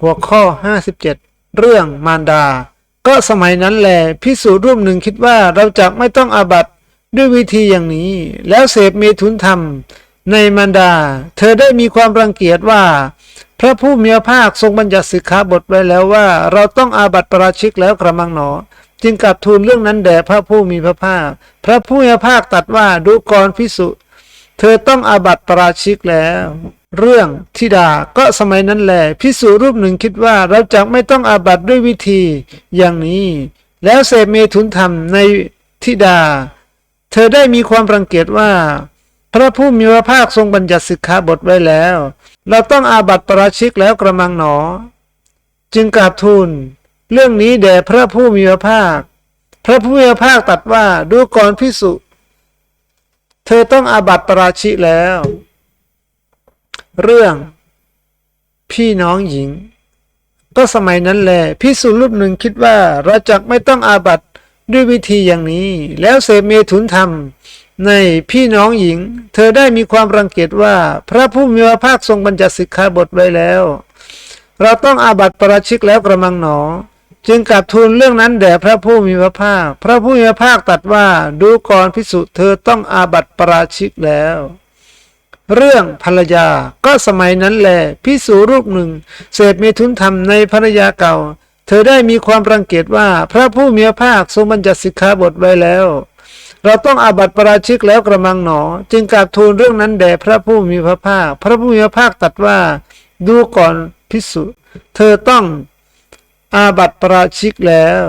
หัวข้อ 57 เรื่องมารดา ก็สมัยนั้นแหละพิสูจรูปหนึ่งคิดว่าเราจะไม่ต้องอาบัตด้วยวิธีอย่างนี้ แล้วเสพเมถุนธรรม ในมารดา เธอได้มีความรังเกียจว่า พระผู้มีพระภาคทรงบัญญัติสิกขาบทไว้แล้วว่า เราต้องอาบัติประราชิกแล้วกระมังหนอจึงกลับทูลเรื่องนั้นแด่พระผู้มีพระภาค พระผู้มีพระภาคตัดว่าดูกรพิสุ เธอต้องอาบัติประราชิกแล้วเรื่องทิดาก็สมัยนั้นแหละพิสุรูปหนึ่งคิดว่าเราจะไม่ต้องอาบัตด้วยวิธีอย่างนี้ แล้วเสพเมถุนธรรมในทิดา เธอได้มีความรังเกียจว่า พระผู้มีพระภาคทรงบัญญัติสิกขาบทไว้แล้ว เราต้องอาบัตประราชิกแล้วกระมังหนอ จึงกราบทูลเรื่องนี้แด่พระผู้มีพระภาค พระผู้มีพระภาคตรัดว่าดูก่อนพิสุเธอต้องอาบัตประราชิกแล้ว เรื่อง พี่น้องหญิง ก็สมัยนั้นแหละพิสุรูปหนึ่งคิดว่าเราจะไม่ต้องอาบัตด้วยวิธีอย่างนี้ แล้วเสพเมถุนธรรม ในพี่น้องหญิง เธอได้มีความรังเกียจว่า พระผู้มีพระภาคทรงบัญญัติสิกขาบทไว้แล้ว เราต้องอาบัติประชิกแล้วกระมังหนอ จึงกลับทูลเรื่องนั้นแด่พระผู้มีพระภาค พระผู้มีพระภาคตรัดว่าดูก่อนพิสุเธอต้องอาบัติประชิกแล้ว เรื่องภรรยาก็สมัยนั้นแหละพิสูรูปหนึ่ง เสพเมถุนธรรมในภรรยาเก่า เธอได้มีความรังเกียจว่าพระผู้มีพระภาคทรงบัญญัติสิกขาบทไว้แล้ว เราต้องอาบัติประราชิกแล้วกระมังหนอ จึงกราบทูลเรื่องนั้นแด่พระผู้มีพระภาค พระผู้มีพระภาคตัดว่าดูก่อนพิสุเธอต้องอาบัติประราชิกแล้ว